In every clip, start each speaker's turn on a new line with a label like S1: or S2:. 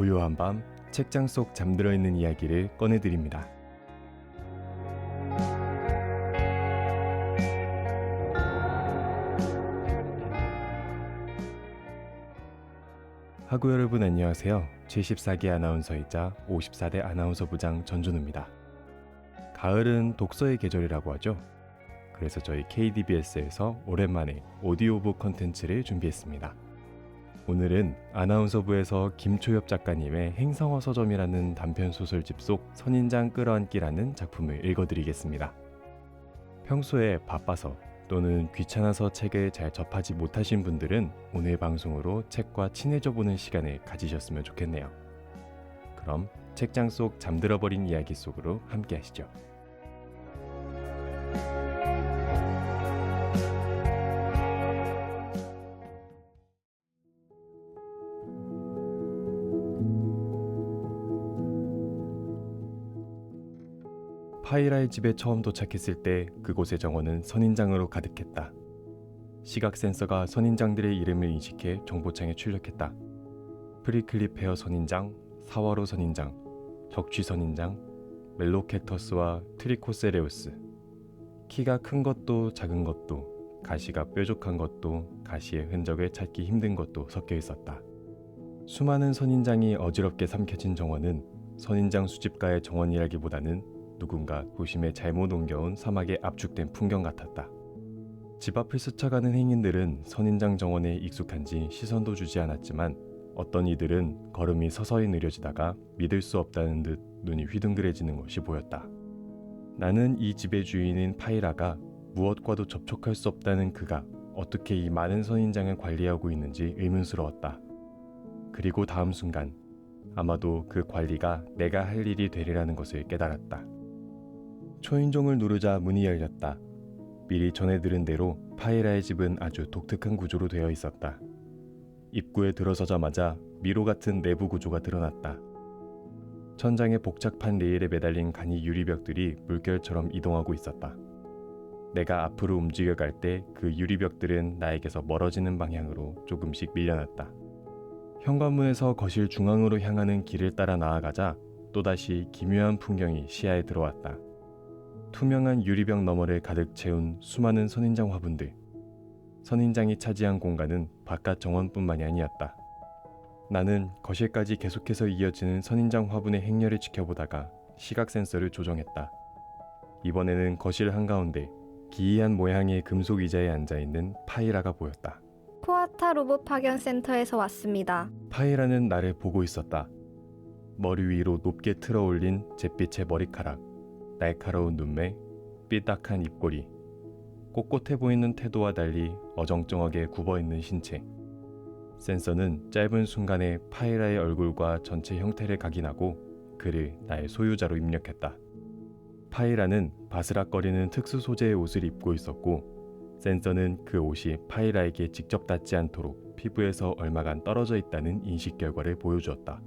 S1: 고요한 밤 책장 속 잠들어 있는 이야기를 꺼내드립니다. 하구 여러분 안녕하세요. 74기 아나운서이자 54대 아나운서 부장 전준우입니다. 가을은 독서의 계절이라고 하죠. 그래서 저희 KDBS에서 오랜만에 오디오북 컨텐츠를 준비했습니다. 오늘은 아나운서부에서 김초엽 작가님의 행성어 서점이라는 단편 소설집 속 선인장 끌어안기라는 작품을 읽어드리겠습니다. 평소에 바빠서 또는 귀찮아서 책을 잘 접하지 못하신 분들은 오늘 방송으로 책과 친해져 보는 시간을 가지셨으면 좋겠네요. 그럼 책장 속 잠들어 버린 이야기 속으로 함께 하시죠. 파이라의 집에 처음 도착했을 때 그곳의 정원은 선인장으로 가득했다. 시각 센서가 선인장들의 이름을 인식해 정보창에 출력했다. 프리클리페어 선인장, 사와로 선인장, 적취 선인장, 멜로캡터스와 트리코세레우스. 키가 큰 것도 작은 것도 가시가 뾰족한 것도 가시의 흔적을 찾기 힘든 것도 섞여 있었다. 수많은 선인장이 어지럽게 삼켜진 정원은 선인장 수집가의 정원이라기보다는 누군가 도심에 잘못 옮겨온 사막에 압축된 풍경 같았다. 집 앞을 스쳐가는 행인들은 선인장 정원에 익숙한지 시선도 주지 않았지만 어떤 이들은 걸음이 서서히 느려지다가 믿을 수 없다는 듯 눈이 휘둥그레지는 것이 보였다. 나는 이 집의 주인인 파이라가 무엇과도 접촉할 수 없다는 그가 어떻게 이 많은 선인장을 관리하고 있는지 의문스러웠다. 그리고 다음 순간 아마도 그 관리가 내가 할 일이 되리라는 것을 깨달았다. 초인종을 누르자 문이 열렸다. 미리 전해 들은 대로 파이라의 집은 아주 독특한 구조로 되어 있었다. 입구에 들어서자마자 미로 같은 내부 구조가 드러났다. 천장에 복잡한 레일에 매달린 간이 유리벽들이 물결처럼 이동하고 있었다. 내가 앞으로 움직여 갈 때 그 유리벽들은 나에게서 멀어지는 방향으로 조금씩 밀려났다. 현관문에서 거실 중앙으로 향하는 길을 따라 나아가자 또다시 기묘한 풍경이 시야에 들어왔다. 투명한 유리병 너머를 가득 채운 수많은 선인장 화분들. 선인장이 차지한 공간은 바깥 정원뿐만이 아니었다. 나는 거실까지 계속해서 이어지는 선인장 화분의 행렬을 지켜보다가 시각 센서를 조정했다. 이번에는 거실 한가운데 기이한 모양의 금속 의자에 앉아 있는 파이라가 보였다.
S2: 코아타 로봇 파견 센터에서 왔습니다.
S1: 파이라는 나를 보고 있었다. 머리 위로 높게 틀어 올린 잿빛의 머리카락, 날카로운 눈매, 삐딱한 입꼬리, 꼿꼿해 보이는 태도와 달리 어정쩡하게 굽어 있는 신체. 센서는 짧은 순간에 파이라의 얼굴과 전체 형태를 각인하고 그를 나의 소유자로 입력했다. 파이라는 바스락거리는 특수 소재의 옷을 입고 있었고 센서는 그 옷이 파이라에게 직접 닿지 않도록 피부에서 얼마간 떨어져 있다는 인식 결과를 보여주었다.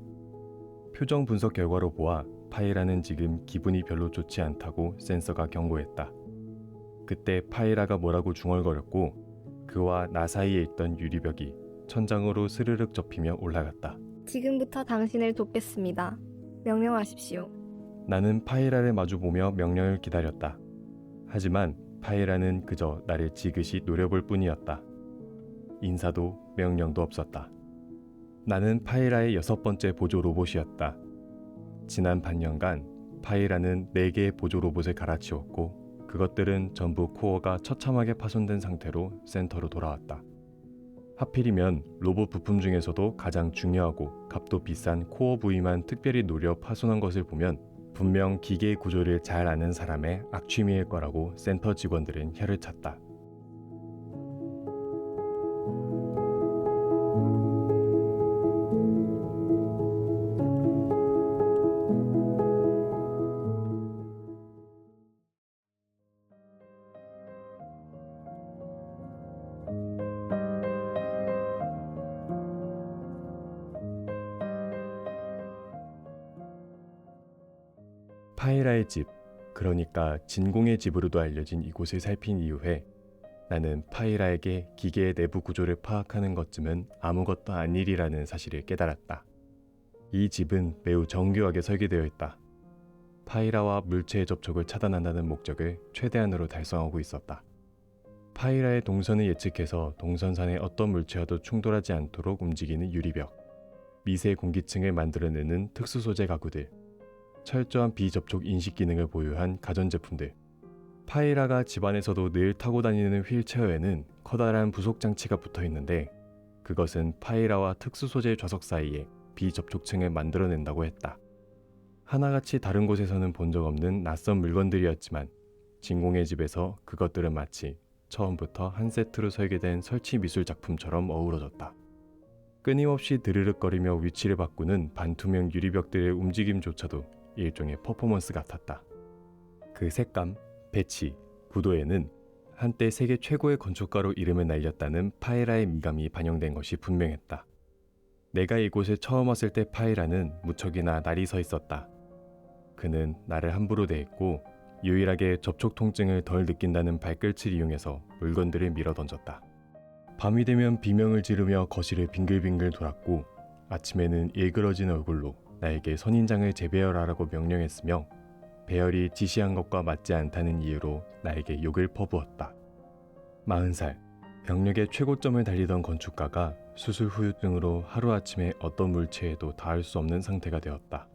S1: 표정 분석 결과로 보아 파이라는 지금 기분이 별로 좋지 않다고 센서가 경고했다. 그때 파이라가 뭐라고 중얼거렸고 그와 나 사이에 있던 유리벽이 천장으로 스르륵 접히며 올라갔다.
S2: 지금부터 당신을 돕겠습니다. 명령하십시오.
S1: 나는 파이라를 마주보며 명령을 기다렸다. 하지만 파이라는 그저 나를 지그시 노려볼 뿐이었다. 인사도 명령도 없었다. 나는 파이라의 여섯 번째 보조 로봇이었다. 지난 반년간 파이라는 4개의 보조 로봇을 갈아치웠고 그것들은 전부 코어가 처참하게 파손된 상태로 센터로 돌아왔다. 하필이면 로봇 부품 중에서도 가장 중요하고 값도 비싼 코어 부위만 특별히 노려 파손한 것을 보면 분명 기계 구조를 잘 아는 사람의 악취미일 거라고 센터 직원들은 혀를 찼다. 파이라의 집, 그러니까 진공의 집으로도 알려진 이곳을 살핀 이후에 나는 파이라에게 기계의 내부 구조를 파악하는 것쯤은 아무것도 아니리라는 사실을 깨달았다. 이 집은 매우 정교하게 설계되어 있다. 파이라와 물체의 접촉을 차단한다는 목적을 최대한으로 달성하고 있었다. 파이라의 동선을 예측해서 동선산의 어떤 물체와도 충돌하지 않도록 움직이는 유리벽, 미세 공기층을 만들어내는 특수 소재 가구들, 철저한 비접촉 인식 기능을 보유한 가전제품들, 파이라가 집안에서도 늘 타고 다니는 휠체어에는 커다란 부속 장치가 붙어 있는데 그것은 파이라와 특수 소재 좌석 사이에 비접촉층을 만들어낸다고 했다. 하나같이 다른 곳에서는 본 적 없는 낯선 물건들이었지만 진공의 집에서 그것들은 마치 처음부터 한 세트로 설계된 설치 미술 작품처럼 어우러졌다. 끊임없이 드르륵거리며 위치를 바꾸는 반투명 유리벽들의 움직임조차도 일종의 퍼포먼스 같았다. 그 색감, 배치, 구도에는 한때 세계 최고의 건축가로 이름을 날렸다는 파에라의 미감이 반영된 것이 분명했다. 내가 이곳에 처음 왔을 때 파에라는 무척이나 날이 서 있었다. 그는 나를 함부로 대했고 유일하게 접촉 통증을 덜 느낀다는 발끝을 이용해서 물건들을 밀어 던졌다. 밤이 되면 비명을 지르며 거실을 빙글빙글 돌았고 아침에는 일그러진 얼굴로 나에게 선인장을 재배열하라고 명령했으며 배열이 지시한 것과 맞지 않다는 이유로 나에게 욕을 퍼부었다. 40살, 병력의 최고점을 달리던 건축가가 수술 후유증으로 하루아침에 어떤 물체에도 닿을 수 없는 상태가 되었다.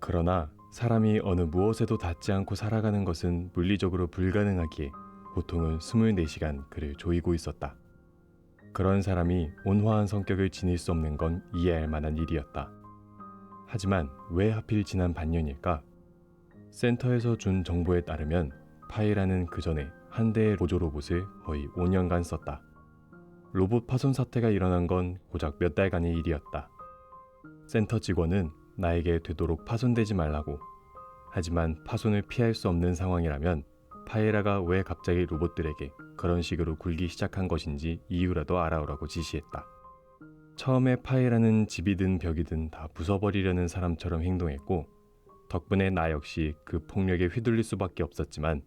S1: 그러나 사람이 어느 무엇에도 닿지 않고 살아가는 것은 물리적으로 불가능하기에 보통은 24시간 그를 조이고 있었다. 그런 사람이 온화한 성격을 지닐 수 없는 건 이해할 만한 일이었다. 하지만 왜 하필 지난 반년일까? 센터에서 준 정보에 따르면 파이라는 그 전에 한 대의 보조 로봇을 거의 5년간 썼다. 로봇 파손 사태가 일어난 건 고작 몇 달간의 일이었다. 센터 직원은 나에게 되도록 파손되지 말라고. 하지만 파손을 피할 수 없는 상황이라면 파이라가 왜 갑자기 로봇들에게 그런 식으로 굴기 시작한 것인지 이유라도 알아오라고 지시했다. 처음에 파이라는 집이든 벽이든 다 부숴버리려는 사람처럼 행동했고 덕분에 나 역시 그 폭력에 휘둘릴 수밖에 없었지만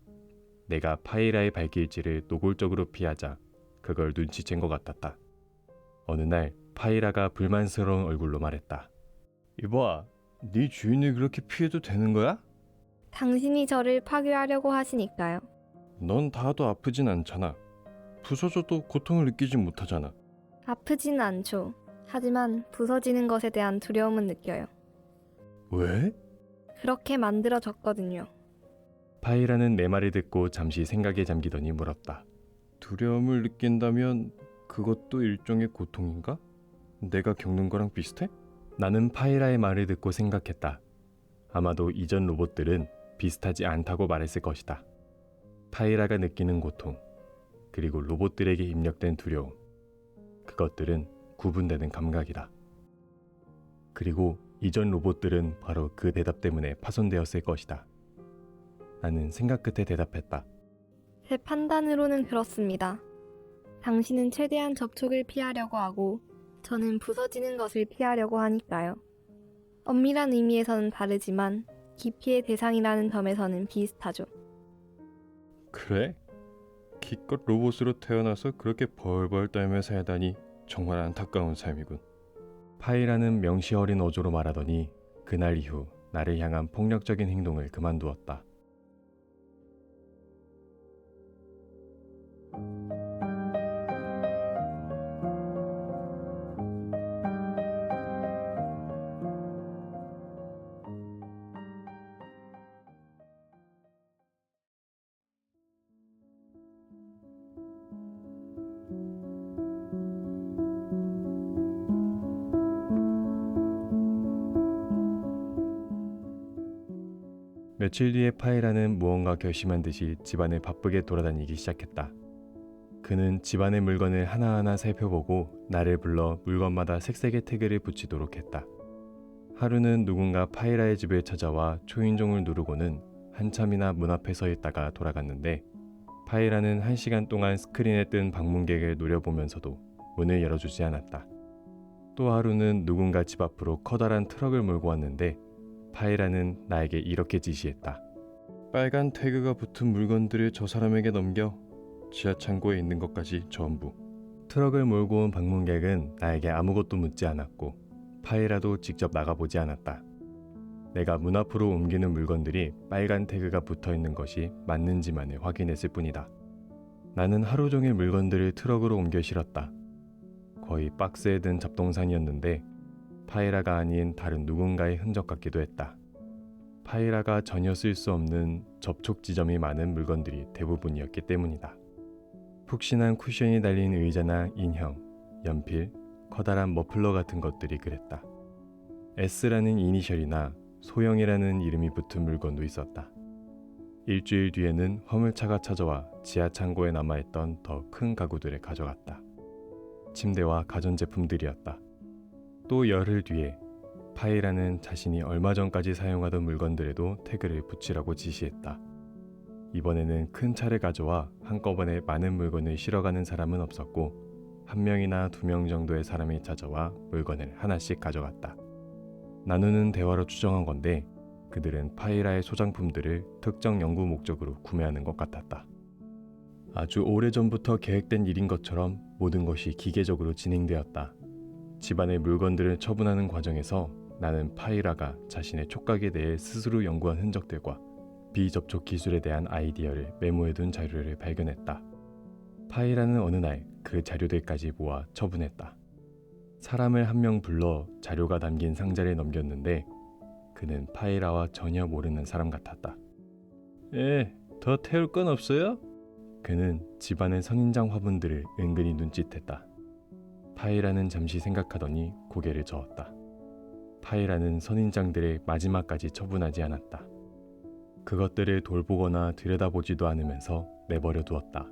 S1: 내가 파이라의 발길질을 노골적으로 피하자 그걸 눈치챈 것 같았다. 어느 날 파이라가 불만스러운 얼굴로 말했다. 이봐, 네 주인을 그렇게 피해도 되는 거야?
S2: 당신이 저를 파괴하려고 하시니까요.
S1: 넌 닿아도 아프진 않잖아. 부서져도 고통을 느끼지 못하잖아.
S2: 아프진 않죠. 하지만 부서지는 것에 대한 두려움은 느껴요.
S1: 왜?
S2: 그렇게 만들어졌거든요.
S1: 파이라는 내 말을 듣고 잠시 생각에 잠기더니 물었다. 두려움을 느낀다면 그것도 일종의 고통인가? 내가 겪는 거랑 비슷해? 나는 파이라의 말을 듣고 생각했다. 아마도 이전 로봇들은 비슷하지 않다고 말했을 것이다. 파이라가 느끼는 고통, 그리고 로봇들에게 입력된 두려움. 그것들은 구분되는 감각이다. 그리고 이전 로봇들은 바로 그 대답 때문에 파손되었을 것이다. 나는 생각 끝에 대답했다.
S2: 제 판단으로는 그렇습니다. 당신은 최대한 접촉을 피하려고 하고 저는 부서지는 것을 피하려고 하니까요. 엄밀한 의미에서는 다르지만 기피의 대상이라는 점에서는 비슷하죠.
S1: 그래? 기껏 로봇으로 태어나서 그렇게 벌벌 떨며 살다니 정말 안타까운 삶이군. 파이라는 명시 어린 어조로 말하더니 그날 이후 나를 향한 폭력적인 행동을 그만두었다. 며칠 뒤에 파이라는 무언가 결심한 듯이 집안을 바쁘게 돌아다니기 시작했다. 그는 집안의 물건을 하나하나 살펴보고 나를 불러 물건마다 색색의 태그를 붙이도록 했다. 하루는 누군가 파이라의 집에 찾아와 초인종을 누르고는 한참이나 문 앞에 서 있다가 돌아갔는데 파이라는 한 시간 동안 스크린에 뜬 방문객을 노려보면서도 문을 열어주지 않았다. 또 하루는 누군가 집 앞으로 커다란 트럭을 몰고 왔는데 파이라는 나에게 이렇게 지시했다. 빨간 태그가 붙은 물건들을 저 사람에게 넘겨 지하 창고에 있는 것까지 전부. 트럭을 몰고 온 방문객은 나에게 아무것도 묻지 않았고 파이라도 직접 나가보지 않았다. 내가 문 앞으로 옮기는 물건들이 빨간 태그가 붙어 있는 것이 맞는지만을 확인했을 뿐이다. 나는 하루 종일 물건들을 트럭으로 옮겨 실었다. 거의 박스에 든 잡동산이었는데 파이라가 아닌 다른 누군가의 흔적 같기도 했다. 파이라가 전혀 쓸 수 없는 접촉 지점이 많은 물건들이 대부분이었기 때문이다. 푹신한 쿠션이 달린 의자나 인형, 연필, 커다란 머플러 같은 것들이 그랬다. S라는 이니셜이나 소영이라는 이름이 붙은 물건도 있었다. 일주일 뒤에는 화물차가 찾아와 지하 창고에 남아있던 더 큰 가구들을 가져갔다. 침대와 가전제품들이었다. 또 열흘 뒤에 파이라는 자신이 얼마 전까지 사용하던 물건들에도 태그를 붙이라고 지시했다. 이번에는 큰 차를 가져와 한꺼번에 많은 물건을 실어가는 사람은 없었고 한 명이나 두 명 정도의 사람이 찾아와 물건을 하나씩 가져갔다. 나누는 대화로 추정한 건데 그들은 파이라의 소장품들을 특정 연구 목적으로 구매하는 것 같았다. 아주 오래전부터 계획된 일인 것처럼 모든 것이 기계적으로 진행되었다. 집안의 물건들을 처분하는 과정에서 나는 파이라가 자신의 촉각에 대해 스스로 연구한 흔적들과 비접촉 기술에 대한 아이디어를 메모해둔 자료를 발견했다. 파이라는 어느 날 그 자료들까지 모아 처분했다. 사람을 한 명 불러 자료가 담긴 상자를 넘겼는데 그는 파이라와 전혀 모르는 사람 같았다. 예, 더 태울 건 없어요? 그는 집안의 선인장 화분들을 은근히 눈짓했다. 파이라는 잠시 생각하더니 고개를 저었다. 파이라는 선인장들의 마지막까지 처분하지 않았다. 그것들을 돌보거나 들여다보지도 않으면서 내버려 두었다.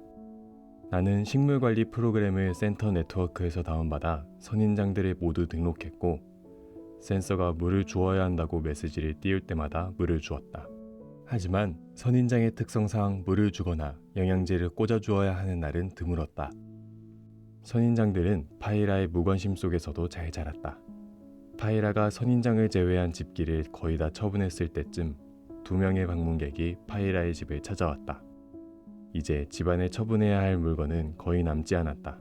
S1: 나는 식물관리 프로그램을 센터 네트워크에서 다운받아 선인장들을 모두 등록했고 센서가 물을 주어야 한다고 메시지를 띄울 때마다 물을 주었다. 하지만 선인장의 특성상 물을 주거나 영양제를 꽂아 주어야 하는 날은 드물었다. 선인장들은 파이라의 무관심 속에서도 잘 자랐다. 파이라가 선인장을 제외한 집기를 거의 다 처분했을 때쯤 두 명의 방문객이 파이라의 집을 찾아왔다. 이제 집안에 처분해야 할 물건은 거의 남지 않았다.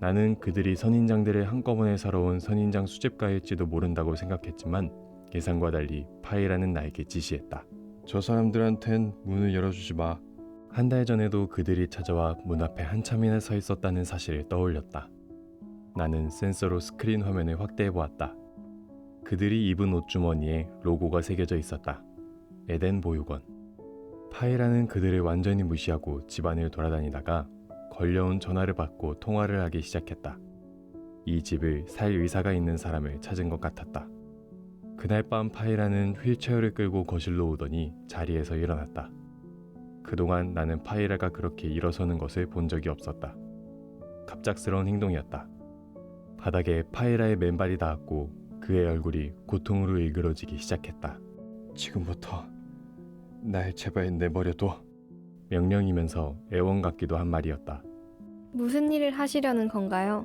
S1: 나는 그들이 선인장들을 한꺼번에 사러 온 선인장 수집가일지도 모른다고 생각했지만 예상과 달리 파이라는 나에게 지시했다. 저 사람들한텐 문을 열어주지 마. 한 달 전에도 그들이 찾아와 문 앞에 한참이나 서 있었다는 사실을 떠올렸다. 나는 센서로 스크린 화면을 확대해 보았다. 그들이 입은 옷주머니에 로고가 새겨져 있었다. 에덴 보육원. 파이라는 그들을 완전히 무시하고 집안을 돌아다니다가 걸려온 전화를 받고 통화를 하기 시작했다. 이 집을 살 의사가 있는 사람을 찾은 것 같았다. 그날 밤 파이라는 휠체어를 끌고 거실로 오더니 자리에서 일어났다. 그동안 나는 파이라가 그렇게 일어서는 것을 본 적이 없었다. 갑작스러운 행동이었다. 바닥에 파이라의 맨발이 닿았고 그의 얼굴이 고통으로 일그러지기 시작했다. 지금부터 날 제발 내버려둬. 명령이면서 애원 같기도 한 말이었다.
S2: 무슨 일을 하시려는 건가요?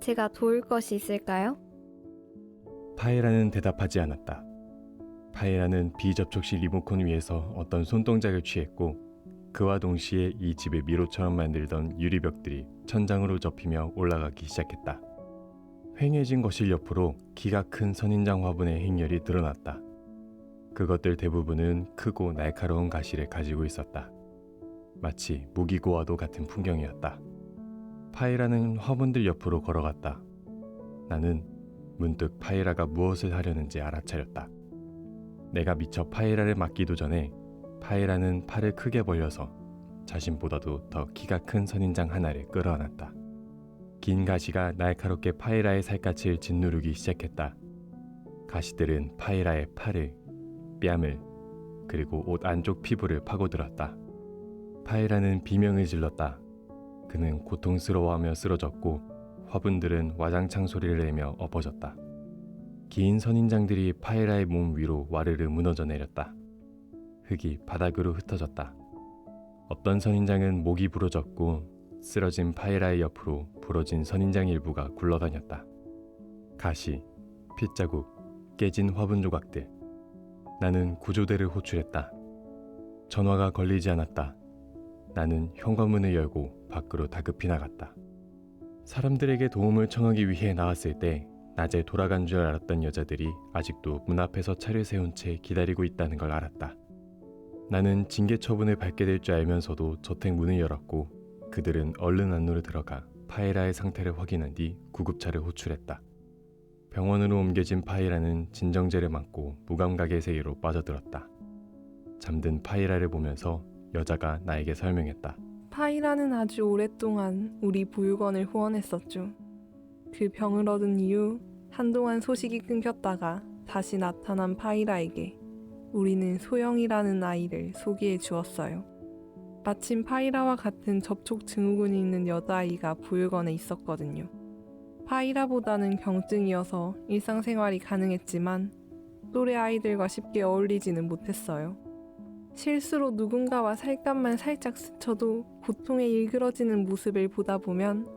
S2: 제가 도울 것이 있을까요?
S1: 파이라는 대답하지 않았다. 파이라는 비접촉식 리모컨 위에서 어떤 손동작을 취했고 그와 동시에 이 집의 미로처럼 만들던 유리벽들이 천장으로 접히며 올라가기 시작했다. 휑해진 거실 옆으로 키가 큰 선인장 화분의 행렬이 드러났다. 그것들 대부분은 크고 날카로운 가시를 가지고 있었다. 마치 무기고와도 같은 풍경이었다. 파이라는 화분들 옆으로 걸어갔다. 나는 문득 파이라가 무엇을 하려는지 알아차렸다. 내가 미처 파이라를 맞기도 전에 파이라는 팔을 크게 벌려서 자신보다도 더 키가 큰 선인장 하나를 끌어안았다. 긴 가시가 날카롭게 파이라의 살갗을 짓누르기 시작했다. 가시들은 파이라의 팔을, 뺨을, 그리고 옷 안쪽 피부를 파고들었다. 파이라는 비명을 질렀다. 그는 고통스러워하며 쓰러졌고 화분들은 와장창 소리를 내며 엎어졌다. 긴 선인장들이 파이라의 몸 위로 와르르 무너져 내렸다. 흙이 바닥으로 흩어졌다. 어떤 선인장은 목이 부러졌고 쓰러진 파이라의 옆으로 부러진 선인장 일부가 굴러다녔다. 가시, 핏자국, 깨진 화분 조각들. 나는 구조대를 호출했다. 전화가 걸리지 않았다. 나는 현관문을 열고 밖으로 다급히 나갔다. 사람들에게 도움을 청하기 위해 나왔을 때 낮에 돌아간 줄 알았던 여자들이 아직도 문 앞에서 차를 세운 채 기다리고 있다는 걸 알았다. 나는 징계 처분을 받게 될 줄 알면서도 저택 문을 열었고 그들은 얼른 안으로 들어가 파이라의 상태를 확인한 뒤 구급차를 호출했다. 병원으로 옮겨진 파이라는 진정제를 맞고 무감각의 세계로 빠져들었다. 잠든 파이라를 보면서 여자가 나에게 설명했다.
S3: 파이라는 아주 오랫동안 우리 보육원을 후원했었죠. 그 병을 얻은 이후 한동안 소식이 끊겼다가 다시 나타난 파이라에게 우리는 소영이라는 아이를 소개해 주었어요. 마침 파이라와 같은 접촉 증후군이 있는 여자아이가 보육원에 있었거든요. 파이라보다는 경증이어서 일상생활이 가능했지만 또래 아이들과 쉽게 어울리지는 못했어요. 실수로 누군가와 살갗만 살짝 스쳐도 고통에 일그러지는 모습을 보다 보면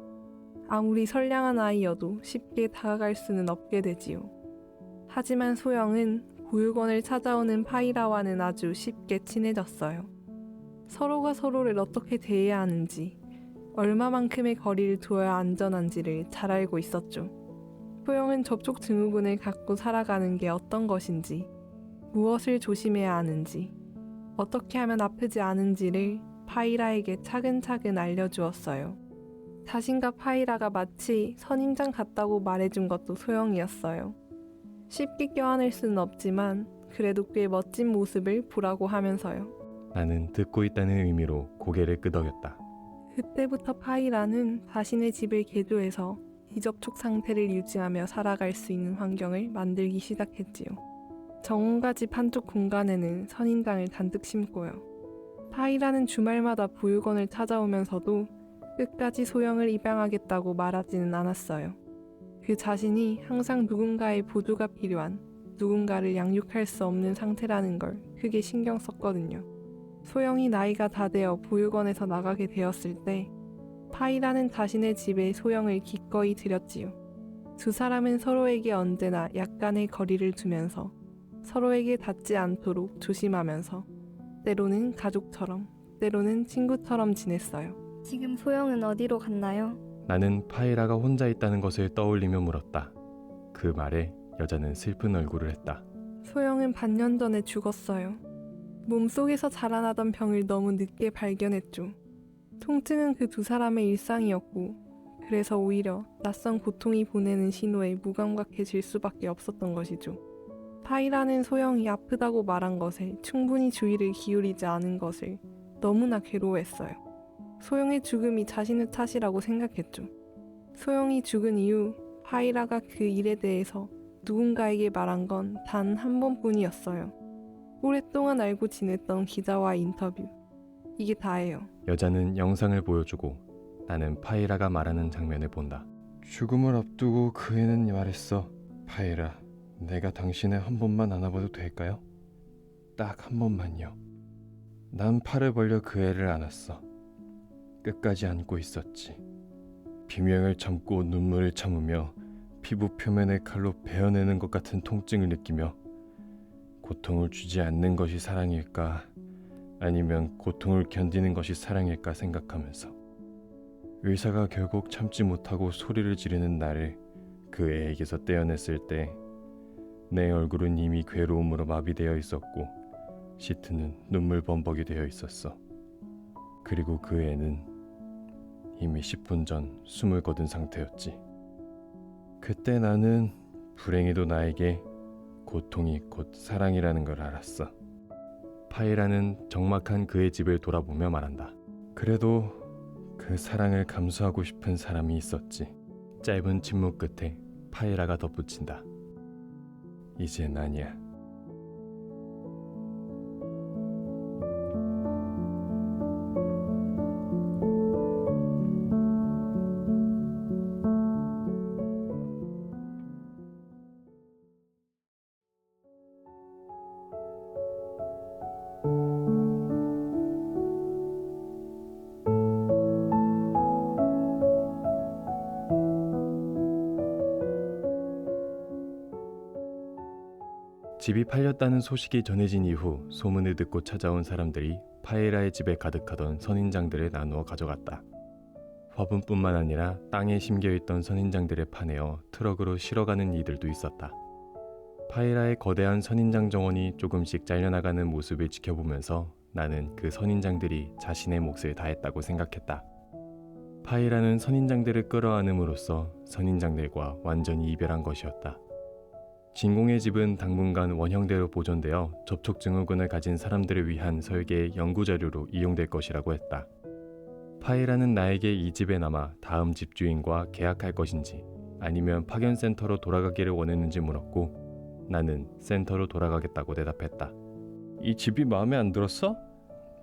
S3: 아무리 선량한 아이여도 쉽게 다가갈 수는 없게 되지요. 하지만 소영은 보육원을 찾아오는 파이라와는 아주 쉽게 친해졌어요. 서로가 서로를 어떻게 대해야 하는지, 얼마만큼의 거리를 두어야 안전한지를 잘 알고 있었죠. 소영은 접촉 증후군을 갖고 살아가는 게 어떤 것인지, 무엇을 조심해야 하는지, 어떻게 하면 아프지 않은지를 파이라에게 차근차근 알려주었어요. 자신과 파이라가 마치 선임장 같다고 말해준 것도 소영이었어요. 쉽게 껴안을 수는 없지만 그래도 꽤 멋진 모습을 보라고 하면서요.
S1: 나는 듣고 있다는 의미로 고개를 끄덕였다.
S3: 그때부터 파이라는 자신의 집을 개조해서 비접촉 상태를 유지하며 살아갈 수 있는 환경을 만들기 시작했지요. 정원과 집 한쪽 공간에는 선인장을 잔뜩 심고요. 파이라는 주말마다 보육원을 찾아오면서도 끝까지 소영을 입양하겠다고 말하지는 않았어요. 그 자신이 항상 누군가의 보조가 필요한 누군가를 양육할 수 없는 상태라는 걸 크게 신경 썼거든요. 소영이 나이가 다 되어 보육원에서 나가게 되었을 때 파이라는 자신의 집에 소영을 기꺼이 들였지요. 두 사람은 서로에게 언제나 약간의 거리를 두면서 서로에게 닿지 않도록 조심하면서 때로는 가족처럼 때로는 친구처럼 지냈어요.
S2: 지금 소영은 어디로 갔나요?
S1: 나는 파이라가 혼자 있다는 것을 떠올리며 물었다. 그 말에 여자는 슬픈 얼굴을 했다.
S3: 소영은 반년 전에 죽었어요. 몸속에서 자라나던 병을 너무 늦게 발견했죠. 통증은 그 두 사람의 일상이었고, 그래서 오히려 낯선 고통이 보내는 신호에 무감각해질 수밖에 없었던 것이죠. 파이라는 소영이 아프다고 말한 것에 충분히 주의를 기울이지 않은 것을 너무나 괴로워했어요. 소영의 죽음이 자신의 탓이라고 생각했죠. 소영이 죽은 이후 파이라가 그 일에 대해서 누군가에게 말한 건 단 한 번뿐이었어요. 오랫동안 알고 지냈던 기자와의 인터뷰. 이게 다예요.
S1: 여자는 영상을 보여주고 나는 파이라가 말하는 장면을 본다. 죽음을 앞두고 그 애는 말했어. 파이라, 내가 당신을 한 번만 안아봐도 될까요? 딱 한 번만요. 난 팔을 벌려 그 애를 안았어. 끝까지 안고 있었지. 비명을 참고 눈물을 참으며 피부 표면을 칼로 베어내는 것 같은 통증을 느끼며 고통을 주지 않는 것이 사랑일까 아니면 고통을 견디는 것이 사랑일까 생각하면서 의사가 결국 참지 못하고 소리를 지르는 나를 그 애에게서 떼어냈을 때 내 얼굴은 이미 괴로움으로 마비되어 있었고 시트는 눈물 범벅이 되어 있었어. 그리고 그 애는 이미 10분 전 숨을 거둔 상태였지. 그때 나는 불행히도 나에게 고통이 곧 사랑이라는 걸 알았어. 파이라는 적막한 그의 집을 돌아보며 말한다. 그래도 그 사랑을 감수하고 싶은 사람이 있었지. 짧은 침묵 끝에 파이라가 덧붙인다. 이젠 아니야. 팔렸다는 소식이 전해진 이후 소문을 듣고 찾아온 사람들이 파에라의 집에 가득하던 선인장들을 나누어 가져갔다. 화분뿐만 아니라 땅에 심겨있던 선인장들에 파내어 트럭으로 실어가는 이들도 있었다. 파이라의 거대한 선인장 정원이 조금씩 잘려나가는 모습을 지켜보면서 나는 그 선인장들이 자신의 몫을 다했다고 생각했다. 파이라는 선인장들을 끌어안음으로써 선인장들과 완전히 이별한 것이었다. 진공의 집은 당분간 원형대로 보존되어 접촉 증후군을 가진 사람들을 위한 설계의 연구 자료로 이용될 것이라고 했다. 파이라는 나에게 이 집에 남아 다음 집주인과 계약할 것인지 아니면 파견 센터로 돌아가기를 원했는지 물었고 나는 센터로 돌아가겠다고 대답했다. 이 집이 마음에 안 들었어?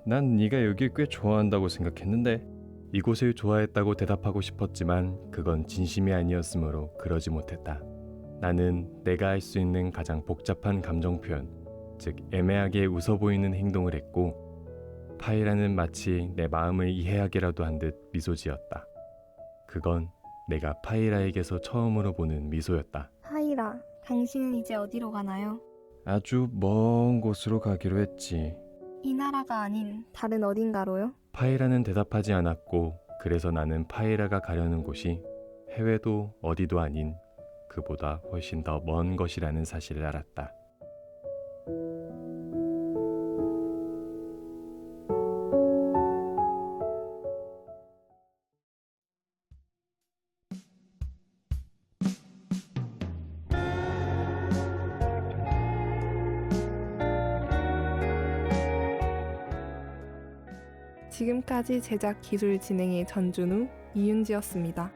S1: 난 네가 여길 꽤 좋아한다고 생각했는데 이곳을 좋아했다고 대답하고 싶었지만 그건 진심이 아니었으므로 그러지 못했다. 나는 내가 할 수 있는 가장 복잡한 감정 표현, 즉 애매하게 웃어 보이는 행동을 했고 파이라는 마치 내 마음을 이해하기라도 한 듯 미소 지었다. 그건 내가 파이라에게서 처음으로 보는 미소였다.
S2: 파이라, 당신은 이제 어디로 가나요?
S1: 아주 먼 곳으로 가기로 했지.
S2: 이 나라가 아닌 다른 어딘가로요?
S1: 파이라는 대답하지 않았고 그래서 나는 파이라가 가려는 곳이 해외도 어디도 아닌 그보다 훨씬 더 먼 것이라는 사실을 알았다.
S3: 지금까지 제작 기술 진행의 전준우, 이윤지였습니다.